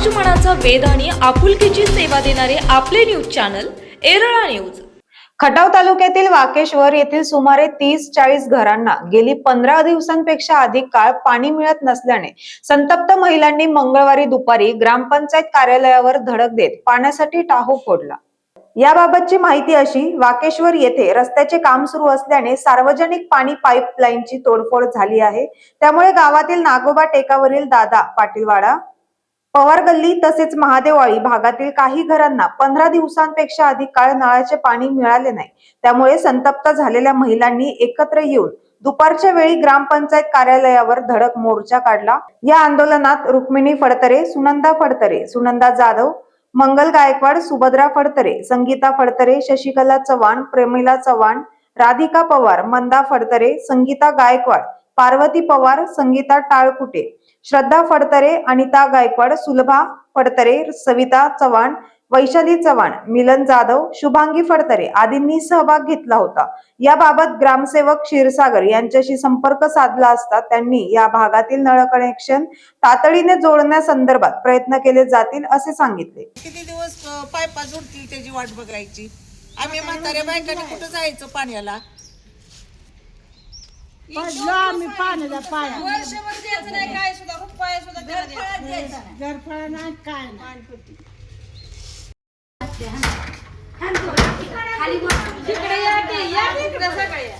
समाज मनाचा आणि आपुलकीची सेवा देणारे आपले news channel Erala news. Khatav तालुक्यातील वाकेश्वर येथील सुमारे तीस चाळीस घरांना गेली पंधरा दिवसांपेक्षा अधिक काळ पाणी मिळत नसल्याने संतप्त महिलांनी मंगळवारी दुपारी ग्रामपंचायत कार्यालयावर धडक देत पाण्यासाठी टाहू फोडला. याबाबतची माहिती अशी वाकेश्वर येथे रस्त्याचे काम सुरू असल्याने सार्वजनिक पाणी पाईपलाईनची तोडफोड झाली आहे. त्यामुळे गावातील नागोबा टेकावरील दादा पाटीलवाडा पवार गल्ली तसेच महादेवाळी भागातील काही घरांना पंधरा दिवसांपेक्षा अधिक काळ नळाचे पाणी मिळाले नाही. त्यामुळे संतप्त झालेल्या महिलांनी एकत्र येऊन दुपारच्या वेळी ग्रामपंचायत कार्यालयावर धडक मोर्चा काढला. या आंदोलनात रुक्मिणी फडतरे सुनंदा फडतरे सुनंदा जाधव मंगल गायकवाड सुभद्रा फडतरे संगीता फडतरे शशिकला चव्हाण प्रेमिला चव्हाण राधिका पवार मंदा फडतरे संगीता गायकवाड पार्वती पवार संगीता टाळकुटे श्रद्धा फडतरे अनिता गायकवाड सुलभा फडतरे सविता चव्हाण वैशाली चव्हाण मिलन जाधव शुभांगी फडतरे आदींनी सहभाग घेतला होता. याबाबत ग्रामसेवक क्षीरसागर यांच्याशी संपर्क साधला असता त्यांनी या भागातील नळ कनेक्शन तातडीने जोडण्यासंदर्भात प्रयत्न केले जातील असे सांगितले. किती दिवस पायपा जोडतील त्याची वाट बघायची? आम्ही म्हाताऱ्या बायकांनी कुठं जायचं पाण्याला? पडलो आम्ही पाण्याला पाया. वर्षभर द्यायचं नाही काय सुद्धा रुपया सुद्धा त्याला द्यायचा नाही. घरफळ नाही काय नाही. इकडे या की, या की इकडे सगळे. या.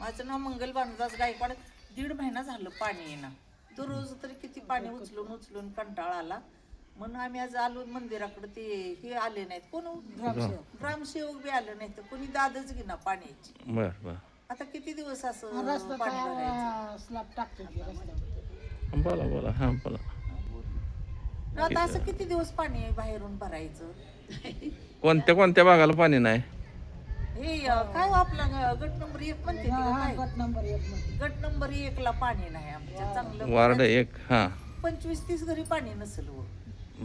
माझं नाव मंगल भानुदास गायकवाड. दीड महिना झालं पाणी येणं. दररोज तरी किती पाणी उचलून उचलून कंटाळा आला. म्हणून आम्ही आज आलो मंदिराकडे. ते हे आले नाहीत. कोण? ग्रामसेवक. ग्रामसेवक बी आले नाहीत. कोणी दादच घेणार पाण्याची बर बर. आता किती दिवस असं रस्ता पाणी भरायचं? स्लॅब टाकतो की रस्त्यावर. बोला बोला. हां बोला. आता असं किती दिवस पाणी बाहेरून भरायचं? कोणत्या कोणत्या भागाला पाणी नाही? हे अं, काय हो आपला ग- गट नंबर एक म्हणते ते का काय? गट नंबर एक मध्ये गट नंबर एक ला पाणी नाही आमच्या चांगलं वार्ड एक हां. पंचवीस तीस घरी पाणी नसेल हो.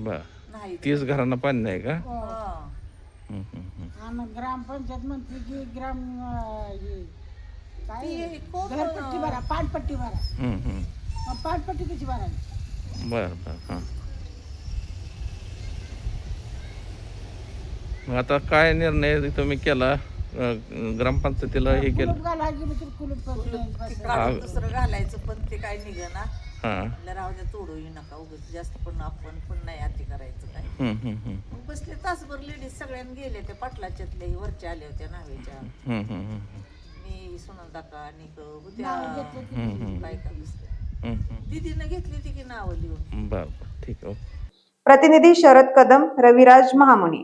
बर. नाही तीस घरांना पाणी नाही का? हा. हं, हं, हं. आणि ग्रामपंचायत म्हणते की ग्राम अं, हे काय? ती घरपट्टी भरा पाणपट्टी भरा. हं, हं. मग पाणपट्टी कशी भरायची? बर बर हां. मग आता काय निर्णय तुम्ही केला? ग्रामपंचायतीला हे केलं? कुलूप काढून दुसरं घालायचं पण ते काय निघना. हां. म्हणलं राहू द्या तोडू नका उगाच जास्त पण आपण पण नाही अति करायचं काय. हं, हं, हं. मग बसले तासभर लेडीज सगळ्यांनी गेले त्या पाटलाच्यातले वरच्या आल्या होत्या नावेच्या हं, हं, हं. मी सुनंदा का आणि होत्या. काय का दुसऱ्या हं, हं. दिदीनं घेतली ती की नावं लिहून? बर बर. ठीक आहे ओके. प्रतिनिधी शरद कदम रविराज महामुनी.